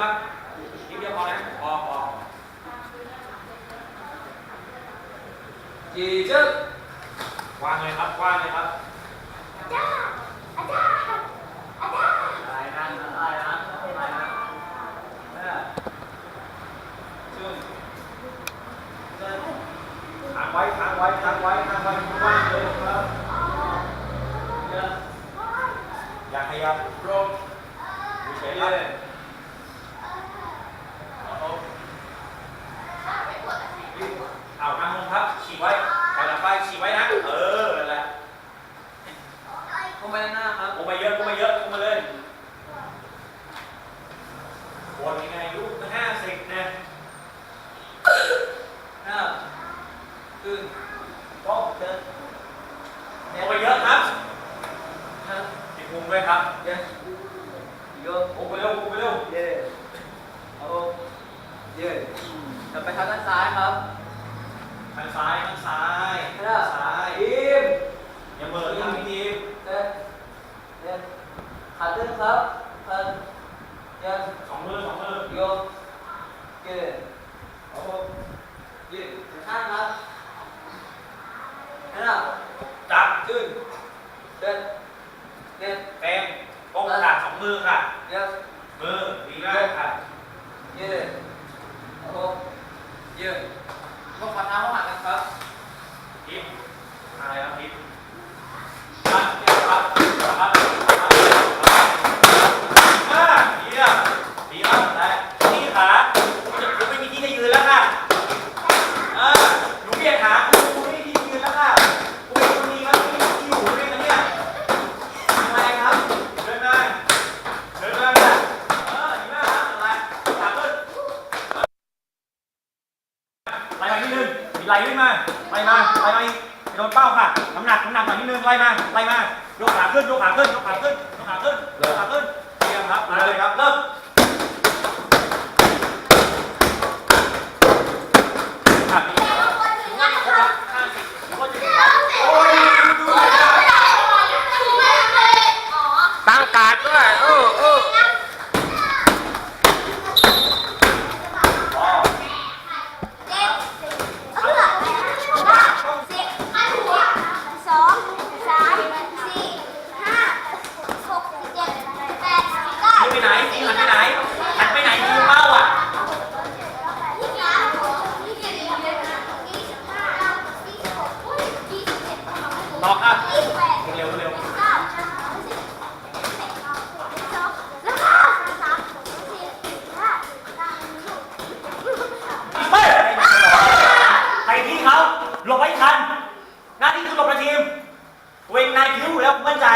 ครับนิดเดียวพอนะพอพอจีจึ๊กวางเลยครับวางเลยครับไรนะอะไรนะอะไรนะเนี่ยซึ่งซึ่งค้างไว้ค้างไว้ค้างไว้ค้างไว้ว่างเลยครับอย่าขยับตรงเฉยเลย เอาทางลงครับ ฉีกไว้ไปหลังไปฉีกไว้นะ เออ นั่นแหละ ลง ไปหน้าครับลงมาเยอะลงมาเยอะลงมาเลยวนยังไงลูกห้าสิบนะห้าขึ้นก็เดินลงมาเยอะครับห้าติดมุมด้วยครับเย็นโยกมุมไปเร็วมุมไปเร็วเย่เอาเย่จะไปทางด้านซ้ายครับทางซ้ายทางซ้ายข้างหน้าซ้าย ทีม อย่าเหม่อทางทีม เดินเดินขาตึงครับพันเย็นสองมือสองมือยกเย่เอาเย่ถึงข้างครับข้างหน้าจับขึ้นเดินเดินแปงป้องขาสองมือค่ะเย็นมือดีมากค่ะเย่เอาเย่ยกฝ่าเท้าเข้ากันครับทิปอะไรครับทิปครับครับครับอ่าดีอะดีมากแต่นี่ขาหนูไม่มีที่จะยืนแล้วค่ะอ่าหนูเบียดขาครูครูไม่มีที่ยืนแล้วค่ะครูเป็นคนดีครับไม่มีที่อยู่ด้วยนะเนี่ยทำไมครับเดินได้เดินได้ค่ะเออดีมากครับอะไรขาขึ้นไล่มานิดนึงมี ไหลขึ้นมาไล่มาไล่มาอีกไปโดนเป้าค่ะน้ำหนักน้ำหนักหน่อยนิดนึงไล่มาไล่มาโยกขาขึ้นโยกขาขึ้นยกขาขึ้นยกขาขึ้นยกขาขึ้นเตรียมครับมาเลยครับเริ่ม ครับตั้งการด้วยเออเออ ไปไหนทีหันไปไหนหันไปไหนทีเป้าอะต่อครับเร็วเร็วไม่ไปที่เขาหลบให้ทัน หน้าที่คือหลบในทีมตัวเองนายคิ้วแล้วมั่นใจ